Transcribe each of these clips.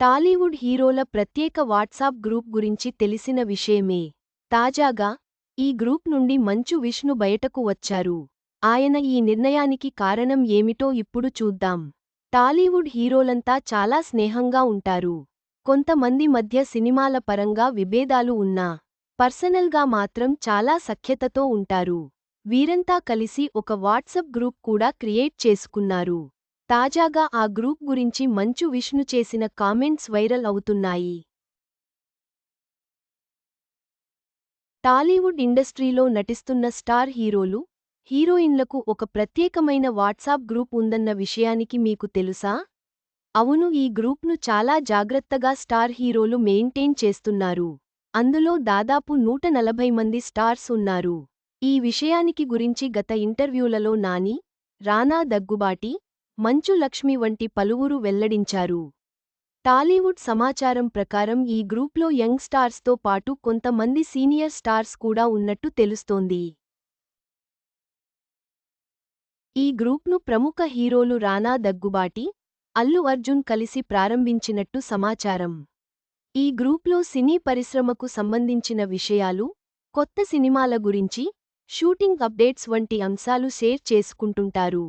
టాలీవుడ్ హీరోల ప్రత్యేక WhatsApp group గురించి తెలిసిన విషయమే. తాజాగా ఈ గ్రూప్ నుండి మంచు విష్ణు బయటకు వచ్చారు. ఆయన ఈ నిర్ణయానికి కారణం ఏమిటో ఇప్పుడు చూద్దాం. టాలీవుడ్ హీరోలంతా చాలా స్నేహంగా ఉంటారు. కొంతమంది మధ్య సినిమాల పరంగా విభేదాలు ఉన్నా పర్సనల్గా మాత్రం చాలా సఖ్యతతో ఉంటారు. వీరంతా కలిసి ఒక వాట్సప్ గ్రూప్ కూడా క్రియేట్ చేసుకున్నారు. తాజాగా ఆ గ్రూప్ గురించి మంచు విష్ణు చేసిన కామెంట్స్ వైరల్ అవుతున్నాయి. టాలీవుడ్ ఇండస్ట్రీలో నటిస్తున్న స్టార్ హీరోలు హీరోయిన్లకు ఒక ప్రత్యేకమైన వాట్సాప్ గ్రూప్ ఉందన్న విషయానికి మీకు తెలుసా? అవును ఈ గ్రూప్ను చాలా జాగ్రత్తగా స్టార్ హీరోలు మెయింటైన్ చేస్తున్నారు. అందులో దాదాపు నూట నలభై మంది స్టార్స్ ఉన్నారు. ఈ విషయానికి గురించి గత ఇంటర్వ్యూలలో నాని రానా దగ్గుబాటి మంచు లక్ష్మి వంటి పలువురు వెల్లడించారు. టాలీవుడ్ సమాచారం ప్రకారం ఈ గ్రూప్లో యంగ్ స్టార్స్తో పాటు కొంతమంది సీనియర్ స్టార్స్ కూడా ఉన్నట్టు తెలుస్తోంది. ఈ గ్రూప్ను ప్రముఖ హీరోలు రానా దగ్గుబాటి అల్లు అర్జున్ కలిసి ప్రారంభించినట్టు సమాచారం. ఈ గ్రూప్లో సినీ పరిశ్రమకు సంబంధించిన విషయాలు కొత్త సినిమాల గురించి షూటింగ్ అప్డేట్స్ వంటి అంశాలు షేర్ చేసుకుంటుంటారు.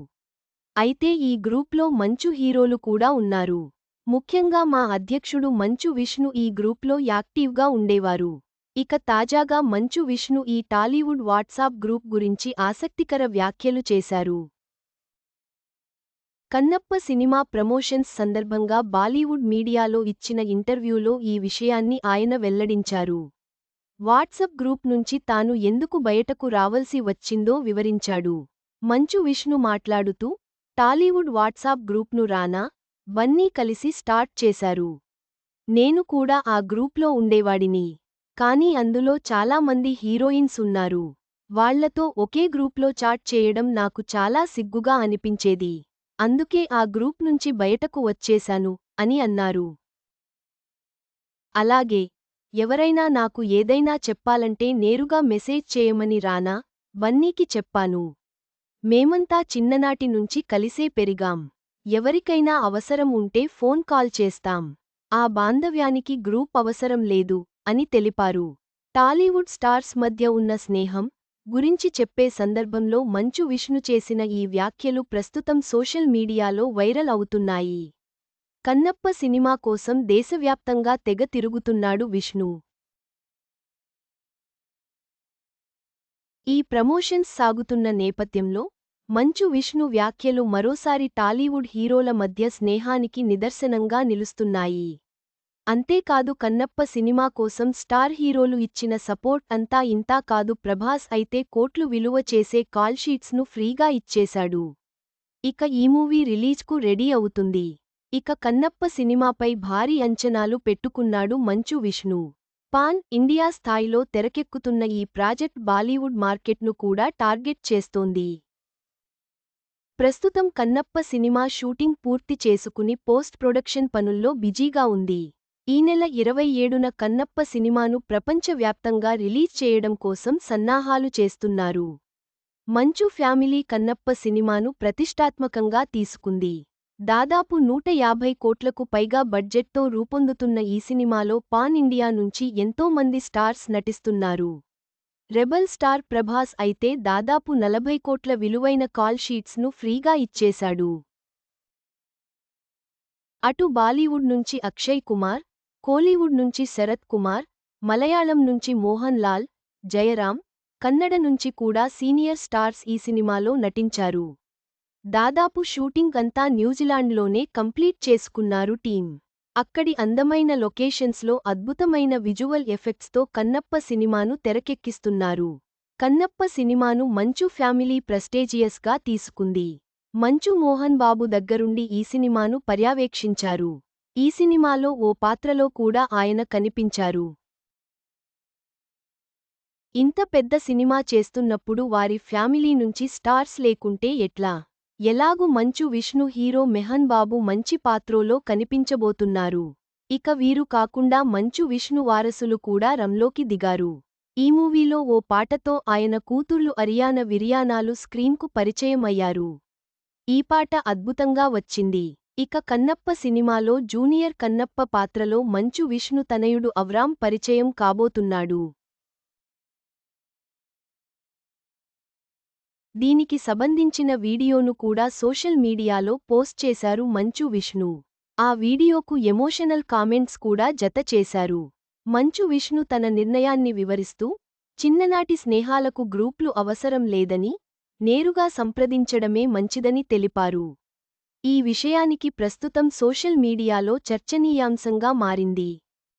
అయితే ఈ గ్రూప్లో మంచు హీరోలు కూడా ఉన్నారు. ముఖ్యంగా మా అధ్యక్షుడు మంచు విష్ణు ఈ గ్రూప్లో యాక్టివ్గా ఉండేవారు. ఇక తాజాగా మంచు విష్ణు ఈ టాలీవుడ్ వాట్సాప్ గ్రూప్ గురించి ఆసక్తికర వ్యాఖ్యలు చేశారు. కన్నప్ప సినిమా ప్రమోషన్స్ సందర్భంగా బాలీవుడ్ మీడియాలో ఇచ్చిన ఇంటర్వ్యూలో ఈ విషయాన్ని ఆయన వెల్లడించారు. వాట్సప్ గ్రూప్ నుంచి తాను ఎందుకు బయటకు రావలసి వచ్చిందో వివరించాడు. మంచు విష్ణు మాట్లాడుతూ టాలీవుడ్ వాట్సాప్ గ్రూప్ను రానా బన్నీ కలిసి స్టార్ట్ చేశారు. నేను కూడా ఆ గ్రూప్లో ఉండేవాడిని. కానీ అందులో చాలామంది హీరోయిన్స్ ఉన్నారు. వాళ్ళతో ఒకే గ్రూప్లో చాట్ చేయడం నాకు చాలా సిగ్గుగా అనిపించేది. అందుకే ఆ గ్రూప్ నుంచి బయటకు వచ్చేశాను అని అన్నారు. అలాగే ఎవరైనా నాకు ఏదైనా చెప్పాలంటే నేరుగా మెసేజ్ చేయమని రానా బన్నీకి చెప్పాను. మేమంతా చిన్ననాటి నుంచి కలిసే పెరిగాం. ఎవరికైనా అవసరం ఉంటే ఫోన్ కాల్ చేస్తాం. ఆ బాంధవ్యానికి గ్రూప్ అవసరం లేదు అని తెలిపారు. టాలీవుడ్ స్టార్స్ మధ్య ఉన్న స్నేహం గురించి చెప్పే సందర్భంలో మంచు విష్ణు చేసిన ఈ వ్యాఖ్యలు ప్రస్తుతం సోషల్ మీడియాలో వైరల్ అవుతున్నాయి. కన్నప్ప సినిమా కోసం దేశవ్యాప్తంగా తెగ తిరుగుతున్నాడు విష్ణు. ఈ ప్రమోషన్స్ సాగుతున్న నేపథ్యంలో మంచు విష్ణు వ్యాఖ్యలు మరోసారి టాలీవుడ్ హీరోల మధ్య స్నేహానికి నిదర్శనంగా నిలుస్తున్నాయి. అంతేకాదు కన్నప్ప సినిమా కోసం స్టార్ హీరోలు ఇచ్చిన సపోర్ట్ అంతా ఇంతా కాదు ప్రభాస్ అయితే కోట్లు విలువ చేసే కాల్షీట్స్ను ఫ్రీగా ఇచ్చేశాడు. ఇక ఈ మూవీ రిలీజ్కు రెడీ అవుతుంది. ఇక కన్నప్ప సినిమాపై భారీ అంచనాలు పెట్టుకున్నాడు మంచు విష్ణు. పాన్ ఇండియా స్థాయిలో తెరకెక్కుతున్న ఈ ప్రాజెక్ట్ బాలీవుడ్ మార్కెట్ను కూడా టార్గెట్ చేస్తోంది. ప్రస్తుతం కన్నప్ప సినిమా షూటింగ్ పూర్తి చేసుకుని పోస్ట్ ప్రొడక్షన్ పనుల్లో బిజీగా ఉంది. ఈ నెల ఇరవై ఏడున కన్నప్ప సినిమాను ప్రపంచవ్యాప్తంగా రిలీజ్ చేయడం కోసం సన్నాహాలు చేస్తున్నారు. మంచు ఫ్యామిలీ కన్నప్ప సినిమాను ప్రతిష్టాత్మకంగా తీసుకుంది. దాదాపు నూట యాభై కోట్లకు పైగా బడ్జెట్తో రూపొందుతున్న ఈ సినిమాలో పాన్ ఇండియా నుంచి ఎంతో మంది స్టార్స్ నటిస్తున్నారు. రెబల్ స్టార్ ప్రభాస్ అయితే దాదాపు నలభై కోట్ల విలువైన కాల్ షీట్స్ను ఫ్రీగా ఇచ్చేశాడు. అటు బాలీవుడ్ నుంచి అక్షయ్ కుమార్ కోలీవుడ్ నుంచి శరత్ కుమార్ మలయాళం నుంచి మోహన్ లాల్ జయరాం కన్నడ నుంచి కూడా సీనియర్ స్టార్స్ ఈ సినిమాలో నటించారు. దాదాపు షూటింగ్ అంతా న్యూజిలాండ్లోనే కంప్లీట్ చేసుకున్నారు టీం అక్కడి అందమైన లొకేషన్స్లో అద్భుతమైన విజువల్ ఎఫెక్ట్స్తో కన్నప్ప సినిమాను తెరకెక్కిస్తున్నారు. కన్నప్ప సినిమాను మంచు ఫ్యామిలీ ప్రెస్టేజియస్గా తీసుకుంది. మంచు మోహన్ బాబు దగ్గరుండి ఈ సినిమాను పర్యవేక్షించారు. ఈ సినిమాలో ఓ పాత్రలో కూడా ఆయన కనిపించారు. ఇంత పెద్ద సినిమా చేస్తున్నప్పుడు వారి ఫ్యామిలీ నుంచి స్టార్స్ లేకుంటే ఎట్లా? ఎలాగు మంచు విష్ణు హీరో మెహన్ బాబు మంచి పాత్రోలో కనిపించబోతున్నారు. ఇక వీరు కాకుండా మంచు విష్ణు వారసులు కూడా రంలోకి దిగారు. ఈ మూవీలో ఓ పాటతో ఆయన కూతుర్లు అరియాన విరియానాలు స్క్రీన్కు పరిచయం అయ్యారు ఈ పాట అద్భుతంగా వచ్చింది. ఇక కన్నప్ప సినిమాలో జూనియర్ కన్నప్ప పాత్రలో మంచు విష్ణు తనయుడు అవ్రాం పరిచయం కాబోతున్నాడు. దీనికి సంబంధించిన వీడియోను కూడా సోషల్ మీడియాలో పోస్ట్ చేశారు మంచు విష్ణు. ఆ వీడియోకు ఎమోషనల్ కామెంట్స్ కూడా జత చేశారు. మంచు విష్ణు తన నిర్ణయాన్ని వివరిస్తూ చిన్ననాటి స్నేహాలకు గ్రూప్లు అవసరం లేదని నేరుగా సంప్రదించడమే మంచిదని తెలిపారు. ఈ విషయానికి ప్రస్తుతం సోషల్ మీడియాలో చర్చనీయాంశంగా మారింది.